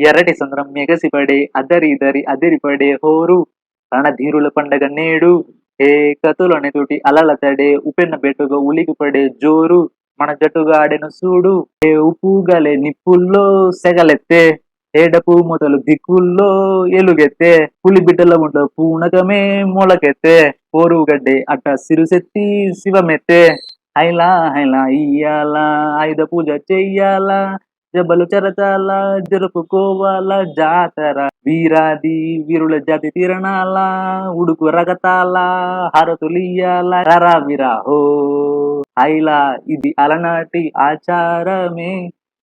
ఎర్రటి సంద్రం మెగసిపడే అదరిదరి అదిరిపడే హోరు రణధీరుల పండగ నేడు. ఏ కథలోని తోటి అలల తడే ఉపెన్న బెట్టుగా ఉలికిపడే జోరు మన జట్టుగా ఆడిన సూడు. ఏ ఉప్పుగలే నిప్పుల్లో సెగలెత్తే ఏడపు మొదలు దిక్కుల్లో ఎలుగెత్తే పులి బిడ్డల ఉండ పూనకమే మొలకెత్తే పోరుగడ్డే అట్ట సిరుసెత్తి శివమెత్తే. హైలా హైలా ఇయ్యాలా ఆయుధ పూజ చెయ్యాలా జబలు చెరచాల జరుపుకోవాల జాతర వీరాది వీరుల జాతి తిరణాల ఉడుకు రగతాల హరతులియాల రరా విరాహో హైలా ఇది అలనాటి ఆచారమే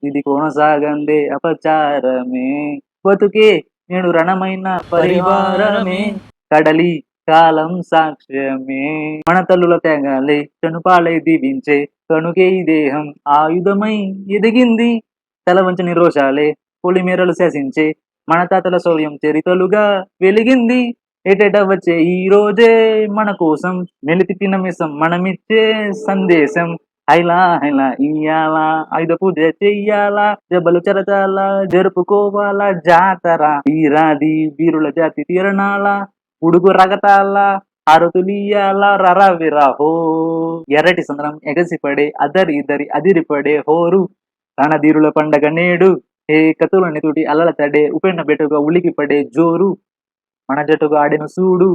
ఇది కొనసాగందే అపచారమే. బతుకే నేడు రణమైన పరివారమే కడలి కాలం సాక్ష్యమే. మన తల్లుల తెగలే చనుపాలై దీవించే కనుకే ఈ దేహం ఆయుధమై ఎదిగింది తల నిరోషాలే రోషాలే పొలిమేరలు శాసించే మన తాతల శౌర్యం చరితలుగా వెలిగింది. ఏటేటా వచ్చే ఈ రోజే మన కోసం మెలితిపిన మిసం మనమిచ్చే సందేశం. హైలా హైలా ఇయ్యాలా ఆయుధ పూజ చెయ్యాలా జబ్బలు చెరచాల జరుపుకోవాలా జాతర వీరాది వీరుల జాతి తీరణాల ఉడుకు రగతాల హారతులియాల విరా హో ఎర్రటి సంద్రం ఎగసిపడే అదరి ఇద్దరి అదిరిపడే హోరు. రణధీరుల పండగ నేడు హే కతులని తోటి అలల తడే ఉపెన్న బెట్టుగా ఉలికి పడే జోరు మన జట్టుగా ఆడిన సూడు.